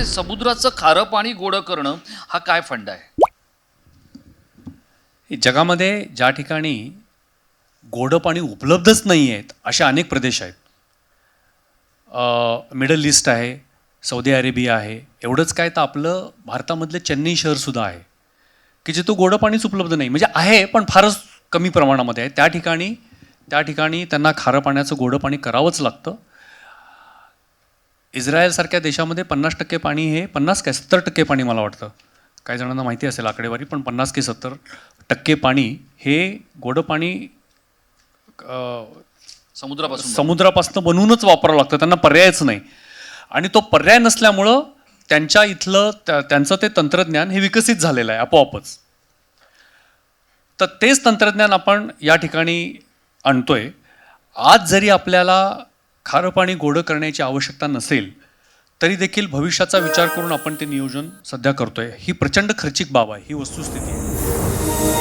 आणि समुद्राचं खारं पाणी गोडं करणं हा काय फंड आहे? जगामध्ये ज्या ठिकाणी गोडं पाणी उपलब्धच नाही आहेत असे अनेक प्रदेश आहेत. मिडल ईस्ट आहे सौदी अरेबिया आहे एवढंच काय तर आपलं भारतामधलं चेन्नई शहरसुद्धा आहे की जिथं गोडं पाणीच उपलब्ध नाही. म्हणजे आहे पण फारच कमी प्रमाणामध्ये आहे. त्या ठिकाणी त्या ठिकाणी त्यांना खारं पाण्याचं गोडं पाणी करावंच लागतं. इस्रायलसारख्या देशामध्ये पन्नास टक्के पाणी हे पन्नास काय सत्तर टक्के पाणी मला वाटतं. काही जणांना माहिती असेल आकडेवारी पण पन्नास की सत्तर टक्के पाणी हे गोडं पाणी समुद्रापासून समुद्रापासून बनवूनच वापरावं लागतं त्यांना पर्यायच नाही. आणि तो पर्याय नसल्यामुळं त्यांच्या इथलं त्या- त्यांचं ते तंत्रज्ञान हे विकसित झालेलं आहे आपोआपच. तर तेच तंत्रज्ञान आपण या ठिकाणी आणतोय. आज जरी आपल्याला खारं पाणी गोडं करण्याची आवश्यकता नसेल तरी देखील भविष्याचा विचार करून आपण ते नियोजन सध्या करतोय. ही प्रचंड खर्चिक बाब आहे. ही वस्तुस्थिती आहे.